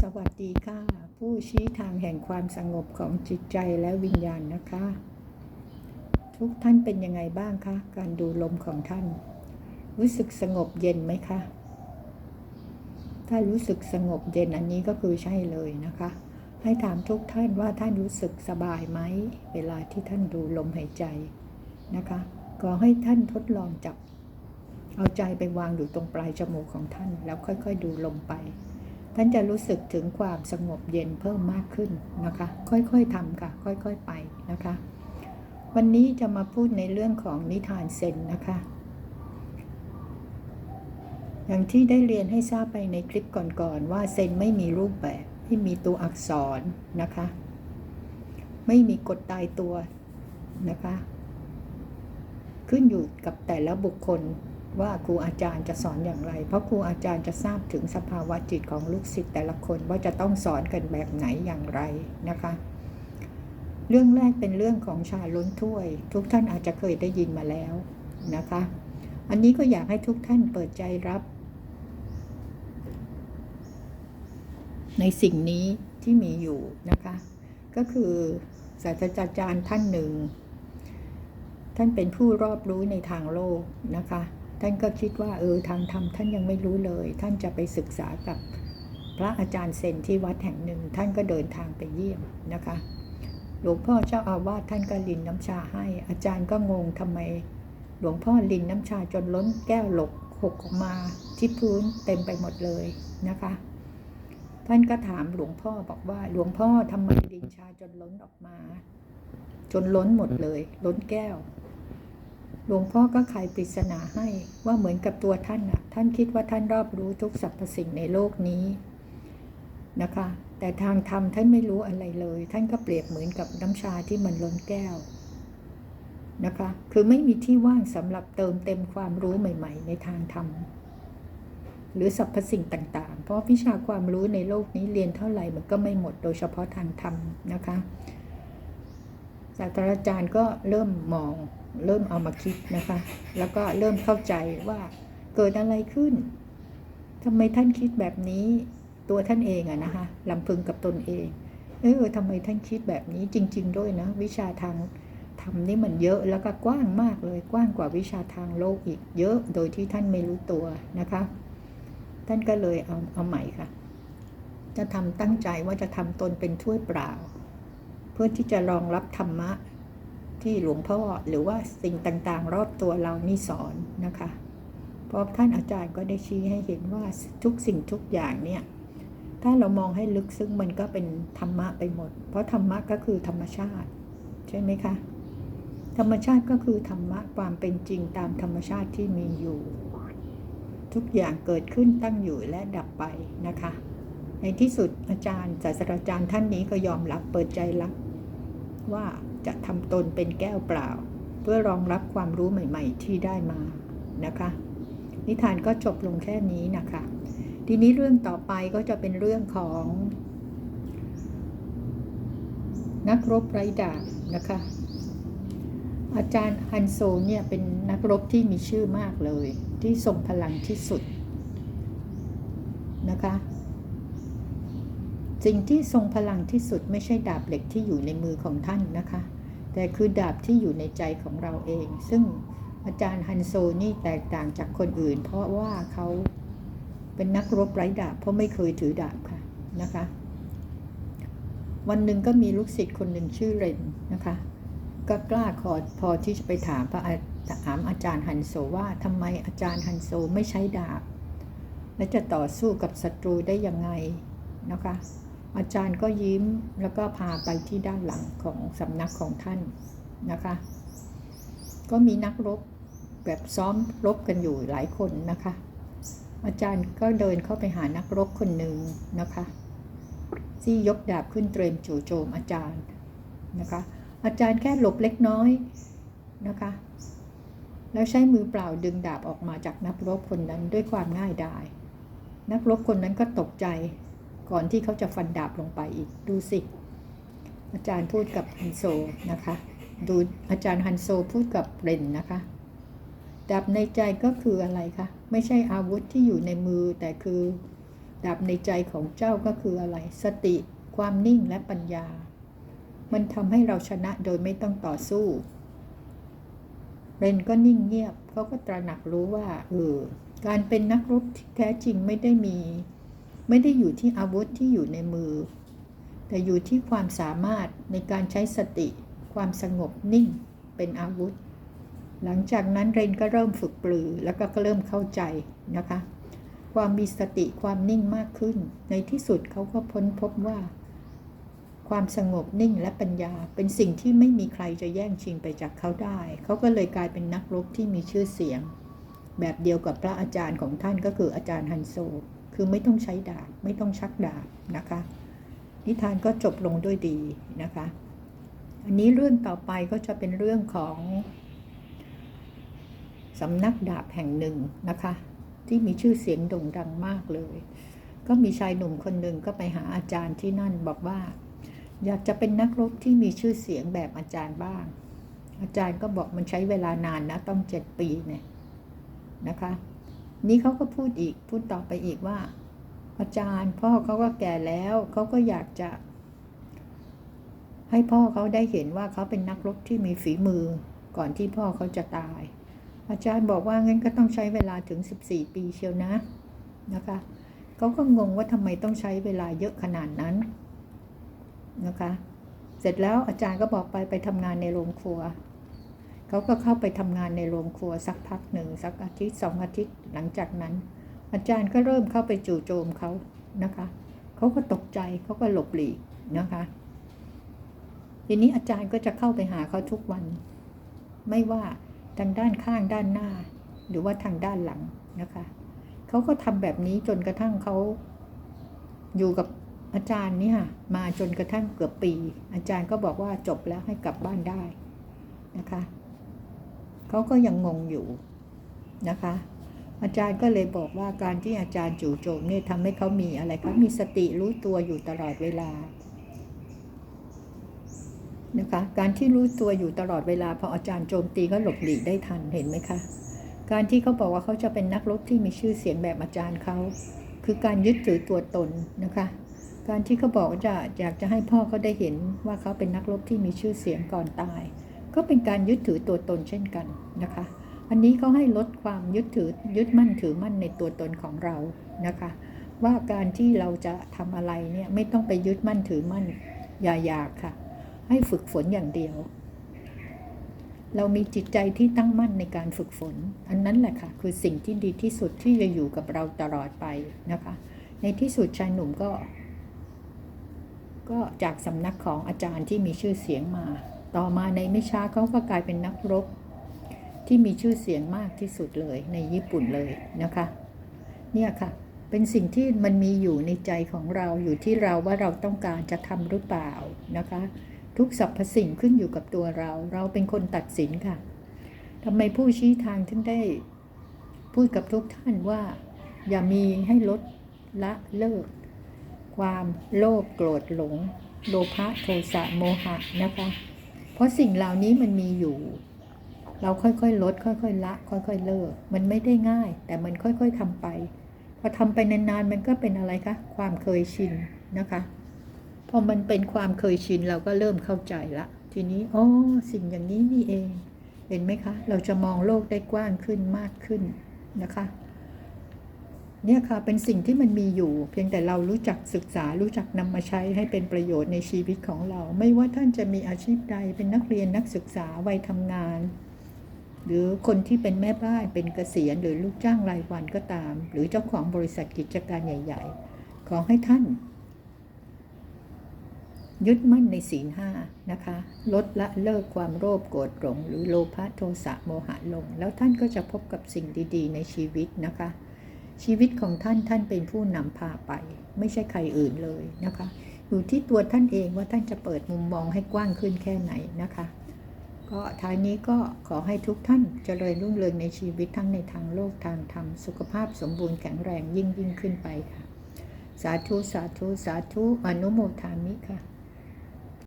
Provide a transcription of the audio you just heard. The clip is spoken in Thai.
สวัสดีค่ะ ผู้ชี้ทางแห่งความสงบของจิตใจและวิญญาณนะคะ ทุกท่านเป็นยังไงบ้างคะการดูลมของท่าน รู้สึกสงบเย็นไหมคะถ้ารู้สึกสงบเย็นอันนี้ก็คือใช่เลยนะคะ ให้ถามทุกท่านว่าท่านรู้สึกสบายไหมเวลาที่ท่านดูลมหายใจนะคะก็ให้ท่านทดลองจับ เอาใจไปวางอยู่ตรงปลายจมูกของท่าน แล้วค่อยๆดูลมไป ท่านจะรู้สึกถึงความสงบเย็นเพิ่มมากขึ้นนะคะ ค่อยๆทำค่ะ ค่อยๆไปนะคะ วันนี้จะมาพูดในเรื่องของนิทานเซนนะคะ อย่างที่ได้เรียนให้ทราบไปในคลิปก่อนๆว่าเซนไม่มีรูปแบบไม่มีตัวอักษรนะคะ ไม่มีกฎตายตัวนะคะ ขึ้นอยู่กับแต่ละบุคคล ว่าครูอาจารย์จะสอนอย่างไร เพราะครูอาจารย์จะทราบถึงสภาวะจิตของลูกศิษย์แต่ละคนว่าจะต้องสอนกันแบบไหนอย่างไรนะคะ เรื่องแรกเป็นเรื่องของชาล้นถ้วย ทุกท่านอาจจะเคยได้ยินมาแล้วนะคะ อันนี้ก็อยากให้ทุกท่านเปิดใจรับ ในสิ่งนี้ที่มีอยู่นะคะ ก็คือศาสตราจารย์ท่านหนึ่ง ท่านเป็นผู้รอบรู้ในทางโลกนะคะ ท่านก็คิดว่าเออทางธรรมท่านยังไม่รู้เลย ท่านจะไปศึกษากับพระอาจารย์เซนที่วัดแห่งหนึ่ง ท่านก็เดินทางไปเยี่ยมนะคะ หลวงพ่อเจ้าอาวาสท่านก็ลินน้ำชาให้ อาจารย์ก็งงทำไม หลวงพ่อลินน้ำชาจนล้นแก้วหลกหกออกมาที่พื้นเต็มไปหมดเลยนะคะ ท่านก็ถามหลวงพ่อบอกว่าหลวงพ่อทำไมลินชาจนล้นออกมา จนล้นหมดเลย ล้นแก้ว หลวงพ่อก็ไขปริศนาให้ว่าเหมือนกับตัวท่านน่ะท่านคิดว่าท่านรอบรู้ทุกสรรพสิ่งในโลกนี้นะคะ แต่ทางธรรมท่านไม่รู้อะไรเลย ท่านก็เปรียบเหมือนกับน้ำชาที่มันล้นแก้วนะคะ คือไม่มีที่ว่างสำหรับเติมเต็มความรู้ใหม่ ๆ ในทางธรรม หรือสรรพสิ่งต่าง ๆ เพราะวิชาความรู้ในโลกนี้เรียนเท่าไหร่มันก็ไม่หมดโดยเฉพาะทางธรรมนะคะ ศาสตราจารย์ก็เริ่มมอง เริ่มเอามาคิดนะคะ แล้วก็เริ่มเข้าใจว่าเกิดอะไรขึ้นทำไมท่านคิดแบบนี้ตัวท่านเองอะนะคะลำพึงกับตนเอง เออทำไมท่านคิดแบบนี้จริง ๆ ด้วยนะ วิชาทางธรรมนี่มันเยอะแล้วก็กว้างมากเลยกว้างกว่าวิชาทางโลกอีกเยอะโดยที่ท่านไม่รู้ตัวนะคะ ท่านก็เลยเอาเอาใหม่ค่ะ จะทำตั้งใจว่าจะทำตนเป็นถ้วยเปล่า เพื่อที่จะรองรับธรรมะที่หลวงพ่อหรือว่าสิ่งต่างๆ รอบตัวเรานี่สอนนะคะ เพราะท่านอาจารย์ก็ได้ชี้ให้เห็นว่าทุกสิ่งทุกอย่างเนี่ย ถ้าเรามองให้ลึกซึ้งมันก็เป็นธรรมะไปหมด เพราะธรรมะก็คือธรรมชาติ ใช่ไหมคะ ธรรมชาติก็คือธรรมะความเป็นจริงตามธรรมชาติที่มีอยู่ ทุกอย่างเกิดขึ้นตั้งอยู่และดับไปนะคะ ในที่สุดอาจารย์ศาสตราจารย์ท่านนี้ก็ยอมรับเปิดใจรับ ว่าจะทำตนเป็นแก้วเปล่า เพื่อรองรับความรู้ใหม่ ๆ ที่ได้มานะคะ นิทานก็จบลงแค่นี้นะคะ ทีนี้เรื่องต่อไปก็จะเป็นเรื่องของ นักรบไร้ดาบนะคะ อาจารย์ฮันโซเนี่ยเป็นนักรบที่มีชื่อมากเลย ที่ทรงพลังที่สุดนะคะ สิ่งที่ทรงพลังที่สุดไม่ใช่ดาบเหล็กที่อยู่ในมือของท่านนะคะ แต่คือดาบที่อยู่ในใจของเราเอง ซึ่งอาจารย์ฮันโซนี่แตกต่างจากคนอื่น เพราะว่าเขาเป็นนักรบไร้ดาบ เพราะไม่เคยถือดาบค่ะนะคะ วันหนึ่งก็มีลูกศิษย์คนหนึ่งชื่อเรนนะคะ ก็กล้าขอพอที่จะไปถามพระอาถามอาจารย์ฮันโซว่าทำไมอาจารย์ฮันโซไม่ใช้ดาบ และจะต่อสู้กับศัตรูได้ยังไงนะคะ อาจารย์ก็ยิ้มแล้วก็พาไปที่ด้านหลังของสำนักของท่านนะคะ ก็มีนักรบแบบซ้อมรบกันอยู่หลายคนนะคะ อาจารย์ก็เดินเข้าไปหานักรบคนหนึ่งนะคะ ที่ยกดาบขึ้นเตรียมจู่โจมอาจารย์นะคะ อาจารย์แค่หลบเล็กน้อยนะคะ แล้วใช้มือเปล่าดึงดาบออกมาจากนักรบคนนั้นด้วยความง่ายดาย นักรบคนนั้นก็ตกใจ ก่อนที่เขาจะฟันดาบลงไปอีก ดูสิ อาจารย์พูดกับฮันโซนะคะ ดูอาจารย์ฮันโซพูดกับเรนนะคะดาบในใจก็คืออะไรคะไม่ใช่อาวุธที่อยู่ในมือแต่คือดาบในใจของเจ้าก็คืออะไร สติความนิ่งและปัญญา มันทำให้เราชนะโดยไม่ต้องต่อสู้เรนก็นิ่งเงียบเขาก็ตระหนักรู้ว่าเออการเป็นนักรบที่แท้จริงไม่ได้มี ไม่ได้อยู่ที่อาวุธที่อยู่ในมือ แต่อยู่ที่ความสามารถในการใช้สติ ความสงบนิ่งเป็นอาวุธ หลังจากนั้นเรนก็เริ่มฝึกปลือแล้วก็เริ่มเข้าใจนะคะ ความมีสติความนิ่งมากขึ้น ในที่สุดเขาก็พ้นพบว่า ความสงบนิ่งและปัญญาเป็นสิ่งที่ไม่มีใครจะแย่งชิงไปจากเขาได้ เขาก็เลยกลายเป็นนักรบที่มีชื่อเสียง แบบเดียวกับพระอาจารย์ของท่านก็คืออาจารย์ฮันโซ คือไม่ต้องใช้ดาบไม่ต้องชักดาบนะคะ นิทานก็จบลงด้วยดีนะคะ อันนี้เรื่องต่อไปก็จะเป็นเรื่องของสำนักดาบแห่งหนึ่งนะคะ ที่มีชื่อเสียงโด่งดังมากเลย ก็มีชายหนุ่มคนหนึ่งก็ไปหาอาจารย์ที่นั่นบอกว่า อยากจะเป็นนักรบที่มีชื่อเสียงแบบอาจารย์บ้าง อาจารย์ก็บอกมันใช้เวลานานนะต้องเจ็ดปีเนี่ยนะคะ นี่เขาก็พูดอีกพูดต่อไปอีกว่า อาจารย์พ่อเขาก็แก่แล้วเขาก็อยากจะ ให้พ่อเขาได้เห็นว่าเขาเป็นนักรบที่มีฝีมือก่อนที่พ่อเขาจะตาย อาจารย์บอกว่างั้นก็ต้องใช้เวลาถึง 14 ปีเชียวนะนะคะเขาก็งงว่าทำไมต้องใช้เวลาเยอะขนาดนั้นนะคะ เสร็จแล้วอาจารย์ก็บอกไปไปทำงานในโรงครัว เขาก็เข้าไปทำงานในโรงครัวสักพักหนึ่งสักอาทิตย์สองอาทิตย์หลังจากนั้น อาจารย์ก็เริ่มเข้าไปจู่โจมเขานะคะเขาก็ตกใจเขาก็หลบหลีกนะคะทีนี้อาจารย์ก็จะเข้าไปหาเขาทุกวัน ไม่ว่าทางด้านข้างด้านหน้า หรือว่าทางด้านหลังนะคะเขาก็ทำแบบนี้จนกระทั่งเขาอยู่กับอาจารย์เนี่ยมาจนกระทั่งเกือบปี อาจารย์ก็บอกว่าจบแล้วให้กลับบ้านได้นะคะ เขาก็ยังงงอยู่นะคะ อาจารย์ก็เลยบอกว่าการที่อาจารย์จู่โจมเนี่ยทำให้เขามีอะไรคะมีสติรู้ตัวอยู่ตลอดเวลานะคะการที่รู้ตัวอยู่ตลอดเวลาพออาจารย์โจมตีก็หลบหลีกได้ทันเห็นไหมคะการที่เขาบอกว่าเขาจะเป็นนักรบที่มีชื่อเสียงแบบอาจารย์เขาคือการยึดถือตัวตนนะคะ การที่เขาบอกว่าจะอยากจะให้พ่อเขาได้เห็นว่าเขาเป็นนักรบที่มีชื่อเสียงก่อนตาย ก็เป็นการยึดถือตัวตนเช่นกันนะคะ อันนี้เขาให้ลดความยึดถือยึดมั่นถือมั่นในตัวตนของเรานะคะ ว่าการที่เราจะทำอะไรเนี่ยไม่ต้องไปยึดมั่นถือมั่นอย่าอยากค่ะ ให้ฝึกฝนอย่างเดียว เรามีจิตใจที่ตั้งมั่นในการฝึกฝน อันนั้นแหละค่ะ คือสิ่งที่ดีที่สุดที่จะอยู่กับเราตลอดไปนะคะ ในที่สุดชายหนุ่มก็ ก็จากสำนักของอาจารย์ที่มีชื่อเสียงมา ต่อมาในไม่ช้าเขาก็กลายเป็นนักรบ ที่มีชื่อเสียงมากที่สุดเลยในญี่ปุ่นเลยนะคะ เนี่ยค่ะ เป็นสิ่งที่มันมีอยู่ในใจของเราอยู่ที่เราว่าเราต้องการจะทำหรือเปล่านะคะ ทุกสรรพสิ่งขึ้นอยู่กับตัวเรา เราเป็นคนตัดสินค่ะทำไมผู้ชี้ทางถึงได้ พูดกับทุกท่านว่า อย่ามีให้ลดละเลิก ความโลภโกรธหลง โลภะโทสะโมหะนะคะ เพราะสิ่งเหล่านี้มันมีอยู่ เราค่อยๆลด ค่อยๆละ ค่อยๆเลิก มันไม่ได้ง่าย แต่มันค่อยๆทำไป พอทำไปนานๆมันก็เป็นอะไรคะ ความเคยชินนะคะ พอมันเป็นความเคยชินเราก็เริ่มเข้าใจละ ทีนี้อ๋อสิ่งอย่างนี้นี่เอง เห็นไหมคะ เราจะมองโลกได้กว้างขึ้นมากขึ้นนะคะ เนี่ยค่ะเป็นสิ่งที่มันมีอยู่ เพียงแต่เรารู้จักศึกษารู้จักนำมาใช้ให้เป็นประโยชน์ในชีวิตของเรา ไม่ว่าท่านจะมีอาชีพใดเป็นนักเรียนนักศึกษาวัยทำงาน หรือคนที่เป็นแม่บ้านเป็นเกษียณหรือลูกจ้างรายวันก็ตาม หรือเจ้าของบริษัทกิจการใหญ่ ๆ ขอให้ท่าน ยึดมั่นในศีลห้านะคะ ลดละเลิกความโลภโกรธหลง หรือโลภะโทสะโมหะลง แล้วท่านก็จะพบกับสิ่งดี ๆ ในชีวิตนะคะ ชีวิตของท่านท่านเป็นผู้นำพาไป ไม่ใช่ใครอื่นเลยนะคะ อยู่ที่ตัวท่านเองว่าท่านจะเปิดมุมมองให้กว้างขึ้นแค่ไหนนะคะ ก็ท้ายนี้ก็ขอให้ทุกท่านเจริญรุ่งเรืองในชีวิตทั้งในทางโลกทางธรรมสุขภาพสมบูรณ์แข็งแรงยิ่งยิ่งขึ้นไปค่ะ สาธุสาธุสาธุอนุโมทามิค่ะ